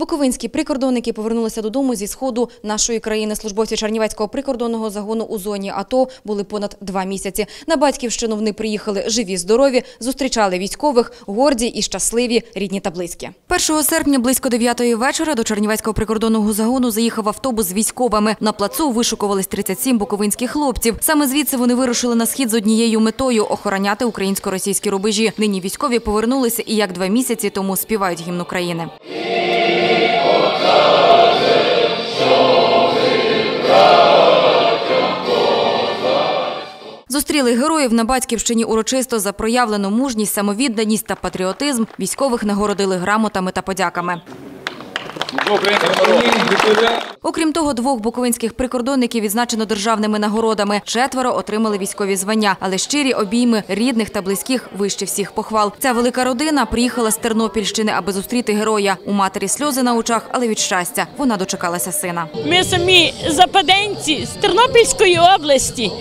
Буковинські прикордонники повернулися додому зі сходу нашої країни. Службовці Чернівецького прикордонного загону у зоні АТО були понад два місяці. На батьківщину вони приїхали живі, здорові, зустрічали військових, горді і щасливі, рідні та близькі. 1 серпня близько 9 вечора до Чернівецького прикордонного загону заїхав автобус з військовими. На плацу вишукувались 37 буковинських хлопців. Саме звідси вони вирушили на схід з однією метою – охороняти українсько-російські рубежі. Нині військові повернулися і як два місяці тому співають гімн України. Зустріли героїв на батьківщині урочисто за проявлену мужність, самовідданість та патріотизм. Військових нагородили грамотами та подяками. Окрім того, двох буковинських прикордонників відзначено державними нагородами. Четверо отримали військові звання, але щирі обійми рідних та близьких вище всіх похвал. Ця велика родина приїхала з Тернопільщини, аби зустріти героя. У матері сльози на очах, але від щастя вона дочекалася сина. Ми самі западенці з Тернопільської області.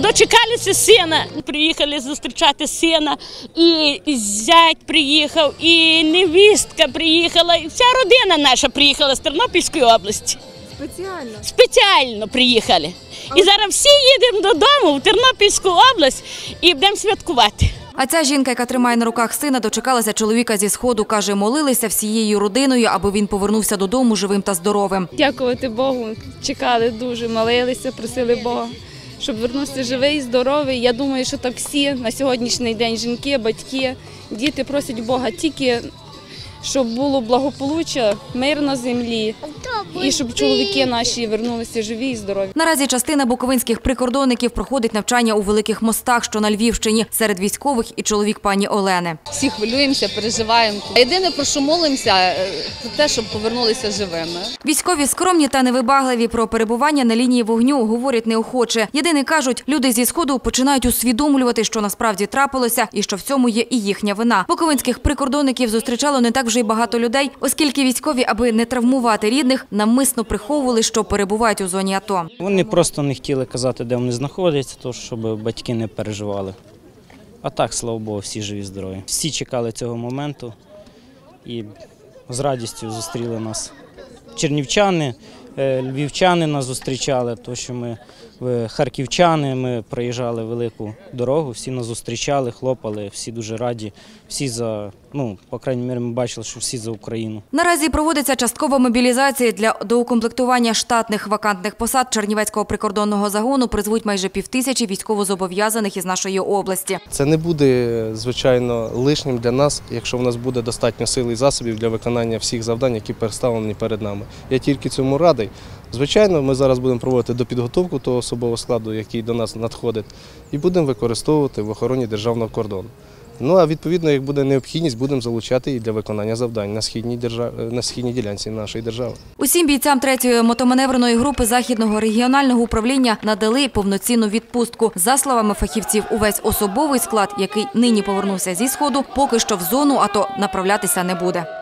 Дочекалися сина, приїхали зустрічати сина, і зять приїхав, і невістка приїхала, і вся родина наша приїхала з Тернопільської області. Спеціально Спеціально приїхали. І зараз всі їдемо додому в Тернопільську область і будемо святкувати. А ця жінка, яка тримає на руках сина, дочекалася чоловіка зі сходу. каже, молилися всією родиною, аби він повернувся додому живим та здоровим. Дякувати Богу. Чекали дуже, молилися, просили Бога, щоб вернувся живий, здоровий. Я думаю, що так всі на сьогоднішній день жінки, батьки, діти просять Бога тільки, щоб було благополуччя, мир на землі, і щоб чоловіки наші вернулися живі і здорові. Наразі частина буковинських прикордонників проходить навчання у великих мостах, що на Львівщині. Серед військових і чоловік пані Олени. всі хвилюємося, переживаємо. Єдине, про що молимося, е, це те, щоб повернулися живими. Військові скромні та невибагливі про перебування на лінії вогню говорять неохоче. Єдине кажуть, люди зі сходу починають усвідомлювати, що насправді трапилося, і що в цьому є і їхня вина. Буковинських прикордонників зустрічало не так вже й багато людей, оскільки військові, аби не травмувати рідних, намисно приховували, що перебувають у зоні АТО. Вони просто не хотіли казати, де вони знаходяться, то щоб батьки не переживали. А так, слава Богу, всі живі, здорові. Всі чекали цього моменту і з радістю зустріли нас. Чернівчани, е, львівчани нас зустрічали, то що ми харківчани, ми проїжджали велику дорогу, всі нас зустрічали, хлопали, всі дуже раді. Всі за, ну, по крайній мірі, ми бачили, що всі за Україну. Наразі проводиться часткова мобілізація для доукомплектування штатних вакантних посад Чернівецького прикордонного загону. Призвуть майже півтисячі військовозобов'язаних із нашої області. Це не буде, звичайно, лишнім для нас, якщо в нас буде достатньо сил і засобів для виконання всіх завдань, які переставлені перед нами. Я тільки цьому радий. Звичайно, ми зараз будемо проводити допідготовку того особового складу, який до нас надходить, і будемо використовувати в охороні державного кордону. Ну а відповідно, як буде необхідність, будемо залучати і для виконання завдань на східній державі на східній ділянці нашої держави. Усім бійцям третьої мотоманевреної групи західного регіонального управління надали повноцінну відпустку. За словами фахівців, увесь особовий склад, який нині повернувся зі сходу, поки що в зону АТО направлятися не буде.